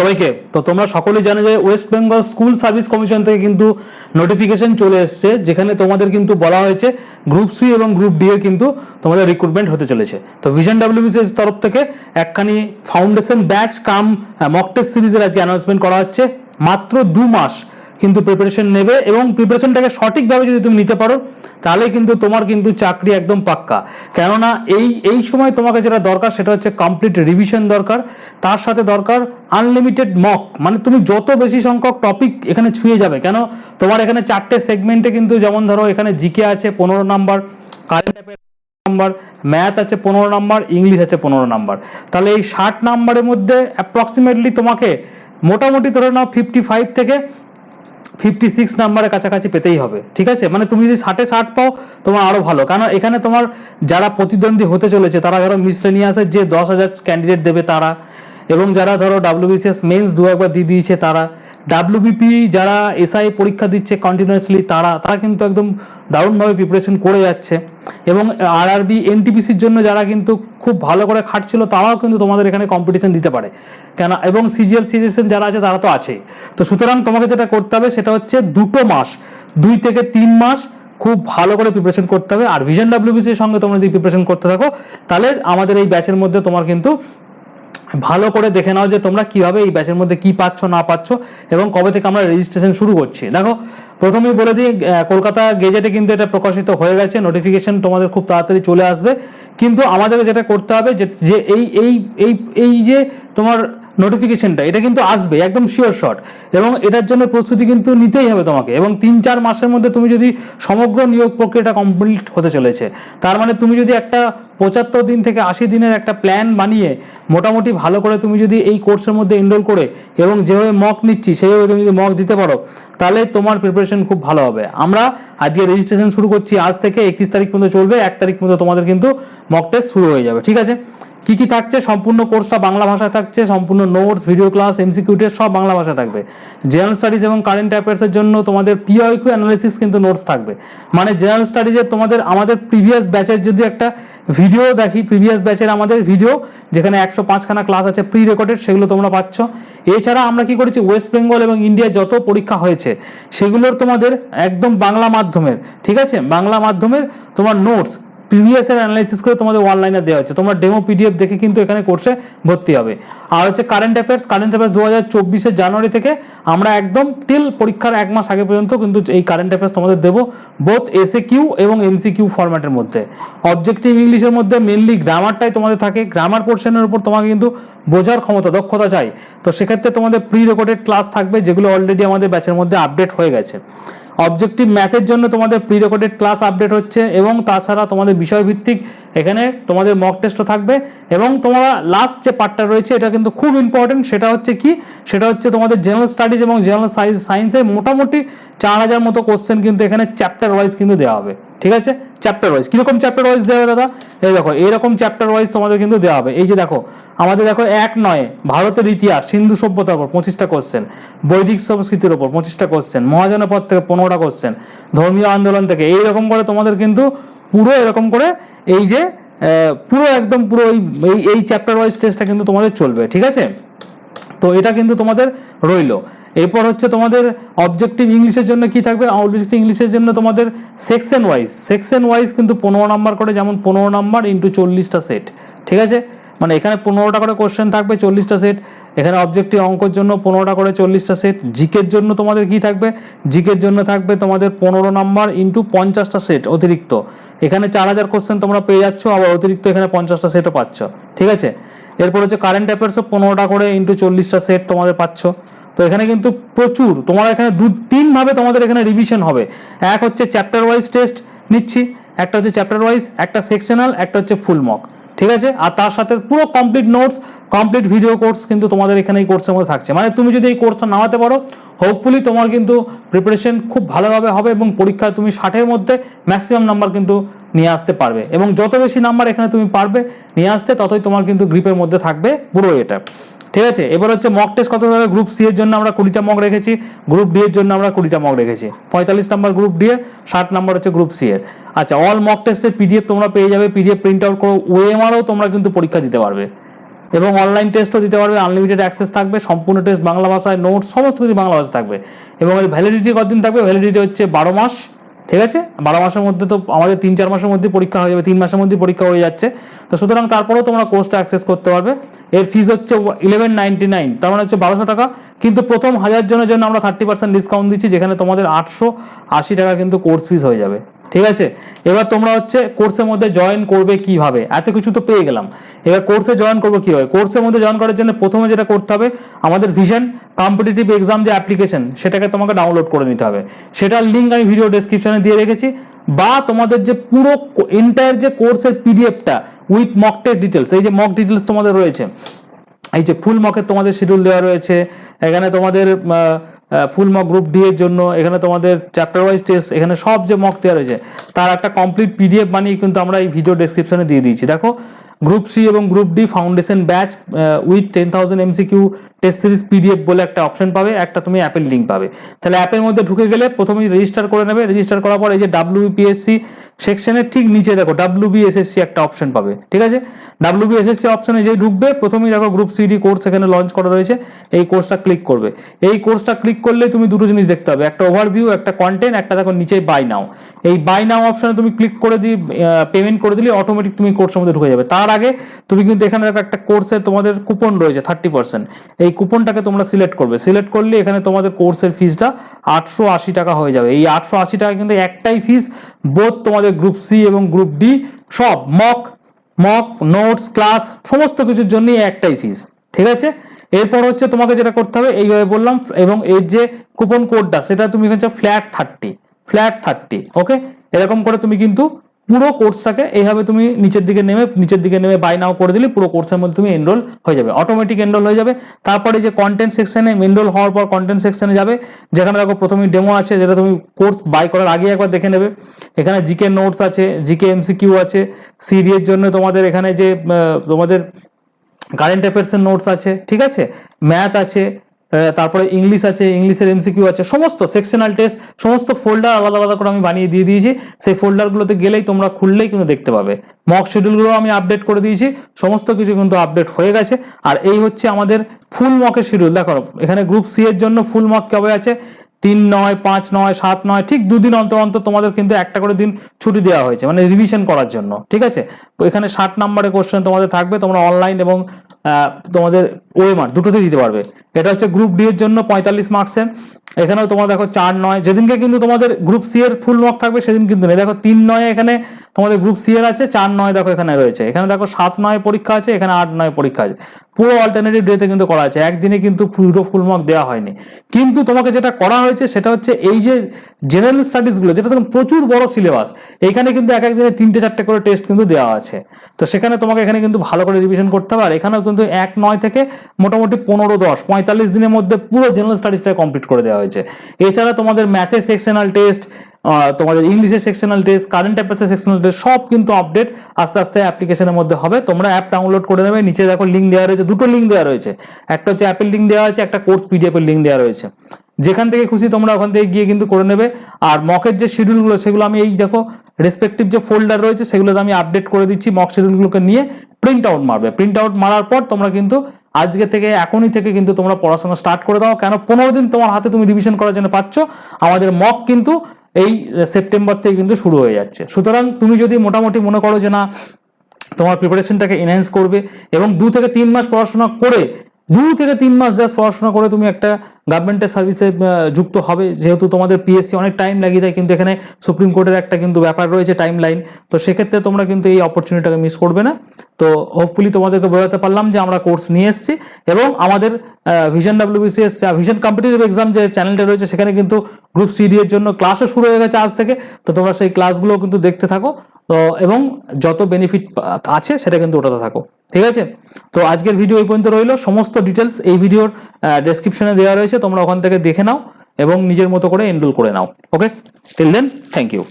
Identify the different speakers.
Speaker 1: সবাইকে। তো তোমরা সকলেই জানো যে West Bengal school service commission থেকে কিন্তু নোটিফিকেশন চলে এসছে, যেখানে তোমাদের কিন্তু বলা হয়েছে গ্রুপ সি এবং গ্রুপ ডি এর কিন্তু তোমাদের রিক্রুটমেন্ট হতে চলেছে। তো ভিশন ডাব্লিউবিসিএস তরফ থেকে একখানি foundation batch cum mock test সিরিজের আজকে অ্যানাউন্সমেন্ট করা হচ্ছে। মাত্র দু মাস কিন্তু প্রিপারেশন নেবে এবং প্রিপারেশনটাকে সঠিকভাবে যদি তুমি নিতে পারো, তাহলে কিন্তু তোমার কিন্তু চাকরি একদম পাক্কা। কেননা এই এই সময় তোমাকে যেটা দরকার সেটা হচ্ছে কমপ্লিট রিভিশন দরকার। তার সাথে দরকার আনলিমিটেড মক মানে তুমি যত বেশি সংখ্যক টপিক এখানে ছুঁয়ে যাবে, কেন তোমার এখানে চারটে সেগমেন্টে কিন্তু যেমন ধরো এখানে জিকে আছে পনেরো নাম্বার কারেন্ট নাম্বার ম্যাথ আছে পনেরো নাম্বার ইংলিশ আছে পনেরো নাম্বার তাহলে এই ষাট নাম্বারের মধ্যে অ্যাপ্রক্সিমেটলি তোমাকে মোটামুটি ধরে নাও ফিফটি ফাইভ থেকে ফিফটি সিক্স নাম্বারের কাছাকাছি পেতেই হবে, ঠিক আছে? মানে তুমি যদি ষাটে ষাট পাও, তোমার আরও ভালো। কারণ এখানে তোমার যারা প্রতিদ্বন্দ্বী হতে চলেছে, তারা ধরো মিসলেনিয়াসের যে দশ হাজার ক্যান্ডিডেট দেবে তারা। এবং যারা ধরো ডাব্লিউবিসিএস মেন্স দু একবার দিয়ে দিয়েছে তারা ডাব্লিউবিপি যারা এসআই পরীক্ষা দিচ্ছে কন্টিনিউয়াসলি তারা তারা কিন্তু একদম দারুণভাবে প্রিপারেশন করে যাচ্ছে। এবং আর আরআরবি এনটিপিসির জন্য যারা কিন্তু খুব ভালো করে খাটছিল তারাও কিন্তু তোমাদের এখানে কম্পিটিশন দিতে পারে। কেন, এবং সিজিএল সিজিএসএন যারা আছে তারা তো আছেই তো সুতরাং তোমাকে যেটা করতে হবে সেটা হচ্ছে দুটো মাস, দুই থেকে তিন মাস খুব ভালো করে প্রিপারেশন করতে হবে। আর ভিশন ডাব্লিউবিসির সঙ্গে তোমরা যদি প্রিপারেশন করতে থাকো, তাহলে আমাদের এই ব্যাচের মধ্যে তোমার কিন্তু ভালো করে দেখে নাও যে তোমরা কীভাবে এই ব্যাচের মধ্যে কি পাচ্ছ, না পাচ্ছ, এবং কবে থেকে আমরা রেজিস্ট্রেশন শুরু করছি। দেখো প্রথমেই বলে দিই কলকাতা গেজেটে কিন্তু এটা প্রকাশিত হয়ে গেছে নোটিফিকেশন তোমাদের খুব তাড়াতাড়ি চলে আসবে। কিন্তু আমাদেরকে যেটা করতে হবে যে যে এই এই এই এই যে তোমার নোটিফিকেশনটা এটা কিন্তু আসবে, একদম শিওর শট এবং এটার জন্য প্রস্তুতি কিন্তু নিতেই হবে তোমাকে। এবং তিন, চার মাসের মধ্যে তুমি যদি সমগ্র নিয়োগ প্রক্রিয়াটা কমপ্লিট হতে চলেছে, তার মানে তুমি যদি একটা পঁচাত্তর দিন থেকে আশি দিনের একটা প্ল্যান বানিয়ে মোটামুটি ভালো করে তুমি যদি এই কোর্সের মধ্যে এনরোল করে এবং যেভাবে মক নিচ্ছি, সেভাবে তুমি যদি মক দিতে পারো, তাহলে তোমার প্রিপারেশন খুব ভালো হবে। আমরা আজকে রেজিস্ট্রেশন শুরু করছি, আজ থেকে একত্রিশ তারিখ পর্যন্ত চলবে, এক তারিখ পর্যন্ত তোমাদের কিন্তু মক টেস্ট শুরু হয়ে যাবে, ঠিক আছে? কি কি থাকছে? সম্পূর্ণ কোর্সটা বাংলা ভাষায় থাকছে, সম্পূর্ণ notes video class MCQ test সব বাংলা ভাষায় থাকবে। জেনারেল স্টাডিজ এবং কারেন্ট অ্যাফেয়ার্সের জন্য তোমাদের পিআইকিউ অ্যানালিসিস কিন্তু নোটস থাকবে। মানে জেনারেল স্টাডিজের তোমাদের আমাদের প্রিভিয়াস ব্যাচের যদি একটা ভিডিও দেখি প্রিভিয়াস ব্যাচের আমাদের ভিডিও যেখানে একশো পাঁচখানা ক্লাস আছে প্রি রেকর্ডেড সেগুলো তোমরা পাচ্ছ। এছাড়া আমরা কি করেছি? ওয়েস্ট বেঙ্গল এবং ইন্ডিয়ায় যত পরীক্ষা হয়েছে, সেগুলোর তোমাদের একদম বাংলা মাধ্যমের, ঠিক আছে? বাংলা মাধ্যমের তোমার নোটস প্রিভিয়াস এর অ্যানালাইসিস করে তোমাদের অনলাইনে দেওয়া হচ্ছে তোমরা ডেমো পিডিএফ দেখে কিন্তু এখানে কোর্সে ভর্তি হবে। আর হচ্ছে কারেন্ট অ্যাফেয়ার্স কারেন্ট অ্যাফেয়ার্স দু হাজার চব্বিশের জানুয়ারি থেকে আমরা একদম টিল পরীক্ষার এক মাস আগে পর্যন্ত কিন্তু এই কারেন্ট অ্যাফেয়ার্স তোমাদের দেবো বোথ এসএ কিউ এবং এমসি কিউ ফরম্যাটের মধ্যে। অবজেক্টিভ ইংলিশের মধ্যে মেনলি গ্রামারটাই তোমাদের থাকে। গ্রামার পোর্শনের উপর তোমাকে কিন্তু বোঝার ক্ষমতা, দক্ষতা চাই। তো সেক্ষেত্রে তোমাদের প্রি রেকর্ডেড ক্লাস থাকবে যেগুলো অলরেডি আমাদের ব্যাচের মধ্যে আপডেট হয়ে গেছে। অবজেক্টিভ ম্যাথের জন্য তোমাদের প্রি রেকর্ডেড ক্লাস আপডেট হচ্ছে এবং তাছাড়া তোমাদের বিষয়ভিত্তিক এখানে তোমাদের মক টেস্টও থাকবে এবং তোমরা লাস্ট যে পার্টটা রয়েছে এটা কিন্তু খুব ইম্পর্টেন্ট সেটা হচ্ছে কি? সেটা হচ্ছে তোমাদের জেনারেল স্টাডিজ এবং জেনারেল সায়েন্সের মোটামুটি চার হাজার মতো কোশ্চেন কিন্তু এখানে চ্যাপ্টার ওয়াইজ কিন্তু দেওয়া হবে। ঠিক আছে? চ্যাপ্টার ওয়াইজ কীরকম চ্যাপ্টার ওয়াইজ দেওয়া দাদা? এই দেখো, এইরকম চ্যাপ্টার ওয়াইজ তোমাদের কিন্তু দেওয়া হবে। এই যে দেখো, আমাদের দেখো এক নয়, ভারতের ইতিহাস, সিন্ধু সভ্যতার উপর পঁচিশটা কোশ্চেন বৈদিক সংস্কৃতির উপর পঁচিশটা কোশ্চেন মহাজনপদ থেকে পনেরোটা কোশ্চেন ধর্মীয় আন্দোলন থেকে, এইরকম করে তোমাদের কিন্তু পুরো এরকম করে এই যে পুরো একদম পুরো এই- এই চ্যাপ্টার ওয়াইজ টেস্টটা কিন্তু তোমাদের চলবে, ঠিক আছে? তো এটা কিন্তু তোমাদের রইল। এরপর হচ্ছে তোমাদের অবজেক্টিভ ইংলিশের জন্য কি থাকবে? অবজেক্টিভ ইংলিশের জন্য তোমাদের সেকশন ওয়াইজ সেকশন ওয়াইজ কিন্তু পনেরো নাম্বার করে, যেমন পনেরো নাম্বার ইন্টু চল্লিশটা সেট ঠিক আছে? মানে এখানে পনেরোটা করে কোশ্চেন থাকবে, চল্লিশটা সেট এখানে অবজেক্টিভ অঙ্কর জন্য পনেরোটা করে, চল্লিশটা সেট জিকের জন্য তোমাদের কি থাকবে? জিকের জন্য থাকবে তোমাদের পনেরো নাম্বার ইন্টু পঞ্চাশটা সেট অতিরিক্ত। এখানে চার হাজার কোশ্চেন তোমরা পেয়ে যাচ্ছ, আবার অতিরিক্ত এখানে পঞ্চাশটা সেটও পাচ্ছ, ঠিক আছে? এরপর হচ্ছে কারেন্ট অ্যাফেয়ার্সও পনেরোটা করে ইন্টু চল্লিশটা সেট তোমাদের পাচ্ছ। তো এখানে কিন্তু প্রচুর। তোমার এখানে দু তিনভাবে তোমাদের এখানে রিভিশন হবে। এক হচ্ছে চ্যাপ্টার ওয়াইজ টেস্ট নিচ্ছি, একটা হচ্ছে চ্যাপ্টার ওয়াইজ একটা সেকশনাল একটা হচ্ছে ফুল মক ঠিক আছে? আর তার সাথে পুরো complete notes complete video course কিন্তু তোমাদের এখানে এই কোর্সের মধ্যে থাকছে। মানে তুমি যদি এই কোর্সটা নামাতে পারো হোপফুলি তোমার কিন্তু প্রিপারেশন খুব ভালোভাবে হবে এবং পরীক্ষায় তুমি ষাটের মধ্যে ম্যাক্সিমাম নাম্বার কিন্তু নিয়ে আসতে পারবে। এবং যত বেশি নাম্বার এখানে তুমি পারবে নিয়ে আসতে, ততই তোমার কিন্তু গ্রিপের মধ্যে থাকবে পুরো এটা। ঠিক আছে? এবার হচ্ছে মক টেস্ট কত হবে? গ্রুপ সি এর জন্য আমরা কুড়িটা মক রেখেছি। গ্রুপ ডি এর জন্য আমরা কুড়িটা মক রেখেছি। পঁয়তাল্লিশ নাম্বার গ্রুপ ডি এর ষাট নাম্বার হচ্ছে গ্রুপ সি এর। আচ্ছা অল মক টেস্টের পিডিএফ তোমরা পেয়ে যাবে। পিডিএফ প্রিন্ট আউট করো। ওএমআরও তোমরা কিন্তু পরীক্ষা দিতে পারবে। এবং অনলাইন টেস্টও দিতে পারবে। আনলিমিটেড অ্যাক্সেস থাকবে। সম্পূর্ণ টেস্ট বাংলা ভাষায় নোট সমস্ত কিছু বাংলা ভাষায় থাকবে। এবং এর ভ্যালিডিটি কতদিন থাকবে? ভ্যালিডিটি হচ্ছে বারো মাস। ঠিক আছে? বারো মাসের মধ্যে তো আমাদের তিন, চার মাসের মধ্যে পরীক্ষা হয়ে যাবে, তিন মাসের মধ্যে পরীক্ষা হয়ে যাচ্ছে। তো সুতরাং তারপরেও তোমরা কোর্সটা অ্যাক্সেস করতে পারবে। এর ফিজ হচ্ছে ইলেভেন নাইনটি নাইন তার মানে হচ্ছে বারোশো টাকা। কিন্তু প্রথম হাজার জনের জন্য আমরা থার্টি পার্সেন্ট ডিসকাউন্ট দিচ্ছি, যেখানে তোমাদের আটশো আশি টাকা কিন্তু কোর্স ফিজ হয়ে যাবে। ঠিক আছে? এবার তোমরা হচ্ছে কোর্সের মধ্যে জয়েন করবে কীভাবে? এত কিছু তো পেয়ে গেলাম। এবার কোর্সে জয়েন করব কীভাবে? কোর্সের মধ্যে জয়েন করার জন্য প্রথমে যেটা করতে হবে, আমাদের ভিশন কম্পিটিটিভ এক্সাম যে অ্যাপ্লিকেশন সেটাকে তোমাকে ডাউনলোড করে নিতে হবে। সেটার লিঙ্ক আমি ভিডিও ডেসক্রিপশনে দিয়ে রেখেছি। বা তোমাদের যে পুরো এন্টায়ার যে কোর্সের পিডিএফটা উইথ মক টেস্ট ডিটেলস এই যে মক ডিটেলস তোমাদের রয়েছে এই যে ফুল মকের তোমাদের শিডিউল দেওয়া রয়েছে, এখানে তোমাদের ফুল মক গ্রুপ ডি এর জন্য, এখানে তোমাদের চ্যাপ্টার ওয়াইজ টেস্ট এখানে সব যে মক দেওয়া রয়েছে, তার একটা কমপ্লিট পিডিএফ বানিয়ে কিন্তু আমরা এই ভিডিও ডেসক্রিপশনে দিয়ে দিয়েছি। দেখো গ্রুপ সি এবং group D foundation batch with ten thousand MCQ test series PDF বলে একটা অপশন পাবে, একটা তুমি অ্যাপের লিঙ্ক পাবে। তাহলে অ্যাপের মধ্যে ঢুকে গেলে প্রথমেই রেজিস্টার করে নেবে। রেজিস্টার করার পর এই যে ডাব্লিউপিএসসি সেকশনের ঠিক নিচে দেখো ডাব্লিউবিএসএসসি একটা অপশন পাবে, ঠিক আছে? ডাব্লিউবিএসএসসি অপশনে যেই ঢুকবে, প্রথমেই দেখো গ্রুপ সিডি কোর্স এখানে লঞ্চ করা রয়েছে। এই কোর্সটা ক্লিক করবে। এই কোর্সটা ক্লিক করলে তুমি দুটো জিনিস দেখতে হবে একটা ওভারভিউ একটা কন্টেন্ট একটা দেখো নিচে বাই নাও এই বাই নাও অপশনে তুমি ক্লিক করে দিয়ে পেমেন্ট করে দিলে অটোমেটিক তুমি কোর্সের মধ্যে ঢুকে যাবে। তার আগে তুমি কিন্তু এখানে দেখো একটা কোর্সের তোমাদের কুপন রয়েছে থার্টি পার্সেন্ট এই কুপনটাকে তোমরা সিলেক্ট করবে। সিলেক্ট করলে এখানে তোমাদের কোর্সের ফিসটা আটশো আশি টাকা হয়ে যাবে। এই আটশো আশি টাকা কিন্তু একটাই ফিস বোধ তোমাদের গ্রুপ সি এবং গ্রুপ ডি সব মক মক নোটস ক্লাস সমস্ত কিছুর জন্যই একটাই ফিস ঠিক আছে? এরপর হচ্ছে তোমাকে যেটা করতে হবে, এইভাবে বললাম, এবং এর যে কুপন কোডটা সেটা তুমি হচ্ছে flat thirty flat thirty okay এরকম করে তুমি কিন্তু পুরো কোর্সটাকে এইভাবে তুমি নিচের দিকে নেমে, নিচের দিকে নেমে বাই নাও করে দিলে পুরো কোর্সের মধ্যে তুমি এনরোল হয়ে যাবে অটোমেটিক এনরোল হয়ে যাবে। তারপরে যে কন্টেন্ট সেকশনে এনরোল হওয়ার পর কন্টেন্ট সেকশনে যাবে, যেখানে দেখো প্রথমেই ডেমো আছে, যেটা তুমি কোর্স বাই করার আগে একবার দেখে নেবে। এখানে জিকে নোটস আছে জিকে এমসিকিউ আছে সিডি এর জন্য তোমাদের এখানে যে তোমাদের কারেন্ট অ্যাফেয়ার্সের নোটস আছে, ঠিক আছে? ম্যাথ আছে তারপরে ইংলিশ আছে ইংলিশের এমসিকিউ আছে, সমস্ত সেকশনাল টেস্ট সমস্ত ফোল্ডার আলাদা আলাদা করে আমি বানিয়ে দিয়ে দিয়েছি। সেই ফোল্ডারগুলোতে গেলেই তোমরা খুললেই কিন্তু দেখতে পাবে। মক শিডিউলগুলো আমি আপডেট করে দিয়েছি, সমস্ত কিছু কিন্তু আপডেট হয়ে গেছে। আর এই হচ্ছে আমাদের ফুল মকের শিডিউল দেখো, এখানে গ্রুপ সি এর জন্য ফুল মক কবে আছে? তিন নয়, পাঁচ নয়, সাত নয়, ঠিক দুদিন অন্তর অন্তর তোমাদের কিন্তু একটা করে দিন ছুটি দেওয়া হয়েছে মানে রিভিশন করার জন্য, ঠিক আছে? তো এখানে ষাট নম্বরের কোশ্চেন তোমাদের থাকবে, তোমরা অনলাইন এবং তোমাদের ওয়েমার দুটোতে দিতে পারবে। এটা হচ্ছে গ্রুপ ডি এর জন্য পঁয়তাল্লিশ মার্কসের এখানেও তোমার দেখো চার নয়। যেদিনকে কিন্তু তোমাদের গ্রুপ সি এর ফুল মার্ক থাকবে, সেদিন কিন্তু নেই। দেখো তিন নয় এখানে তোমাদের গ্রুপ সি এর আছে, চার নয় দেখো এখানে রয়েছে। এখানে দেখো সাত নয় পরীক্ষা আছে, এখানে আট নয় পরীক্ষা আছে। পুরো অল্টারনেটিভ ডেতে কিন্তু করা আছে। একদিনে কিন্তু পুরো ফুল মার্ক দেওয়া হয়নি। কিন্তু তোমাকে যেটা করা হয়েছে, সেটা হচ্ছে এই যে জেনারেল স্টাডিজগুলো যেটা তখন প্রচুর বড় সিলেবাস এখানে কিন্তু এক এক দিনে তিনটে, চারটে করে টেস্ট কিন্তু দেওয়া আছে। তো সেখানে তোমাকে এখানে কিন্তু ভালো করে রিভিশন করতে হবে। আর এখানেও কিন্তু এক নয় থেকে মোটামুটি পনেরো দশ, পঁয়তাল্লিশ দিনের মধ্যে পুরো জেনারেল স্টাডিজটা কমপ্লিট করে দেওয়া হয়েছে। এছাড়া তোমাদের ম্যাথের সেকশনাল টেস্ট তোমাদের ইংলিশের সেকশনাল টেস্ট কারেন্ট অ্যাফেয়ার্সের সেকশনাল টেস্ট সব কিন্তু আপডেট আস্তে আস্তে অ্যাপ্লিকেশনের মধ্যে হবে। তোমরা অ্যাপ ডাউনলোড করে নেবে, নিচে দেখো লিঙ্ক দেওয়া রয়েছে, দুটো লিঙ্ক দেওয়া রয়েছে। একটা হচ্ছে অ্যাপের লিঙ্ক দেওয়া আছে, একটা কোর্স পিডিএফের লিঙ্ক দেওয়া রয়েছে। যেখান থেকে খুশি তোমরা ওখান থেকে গিয়ে কিন্তু করে নেবে। আর মকের যে শিডিউলগুলো সেগুলো আমি এই দেখো রেসপেক্টিভ যে ফোল্ডার রয়েছে, সেগুলোতে আমি আপডেট করে দিচ্ছি মক শিডিউলগুলোকে নিয়ে। প্রিন্ট আউট মারবে। প্রিন্ট আউট মারার পর তোমরা কিন্তু আজকে থেকে, এখনই থেকে কিন্তু তোমরা পড়াশোনা স্টার্ট করে দাও। কেন? পনেরো দিন তোমার হাতে তুমি রিভিশন করার জন্য পাচ্ছ। আমাদের মক কিন্তু এই সেপ্টেম্বর থেকে কিন্তু শুরু হয়ে যাচ্ছে। সুতরাং তুমি যদি মোটামুটি মনে করো যে না, তোমার প্রিপারেশনটাকে এনহ্যান্স করবে এবং দু থেকে তিন মাস পড়াশোনা করে দু থেকে তিন মাস জাস্ট পড়াশোনা করে তুমি একটা গভর্নমেন্টের সার্ভিসে যুক্ত হবে। যেহেতু তোমাদের পিএসসি অনেক টাইম লাগিয়ে দেয়, কিন্তু এখানে সুপ্রিম কোর্টের একটা কিন্তু ব্যাপার রয়েছে টাইম লাইন তো সেক্ষেত্রে তোমরা কিন্তু এই অপরচুনিটিটাকে মিস করবে না। তো হোপফুলি তোমাদেরকে বোঝাতে পারলাম যে আমরা কোর্স নিয়ে এসেছি এবং আমাদের vision WBCS vision competitive exam যে চ্যানেলটা রয়েছে, সেখানে কিন্তু গ্রুপ সিডি এর জন্য ক্লাসও শুরু হয়ে গেছে আজ থেকে। তো তোমরা সেই ক্লাসগুলো কিন্তু দেখতে থাকো। তো এবং যত বেনিফিট আছে সেটা কিন্তু ওটাতে থাকো, ঠিক আছে? তো আজকের ভিডিও এই পর্যন্ত রইল। সমস্ত ডিটেলস এই ভিডিওর ডেসক্রিপশনে দেওয়া রয়েছে, তোমরা ওখান থেকে দেখে নাও এবং নিজের মতো করে এনরোল করে নাও okay till then thank you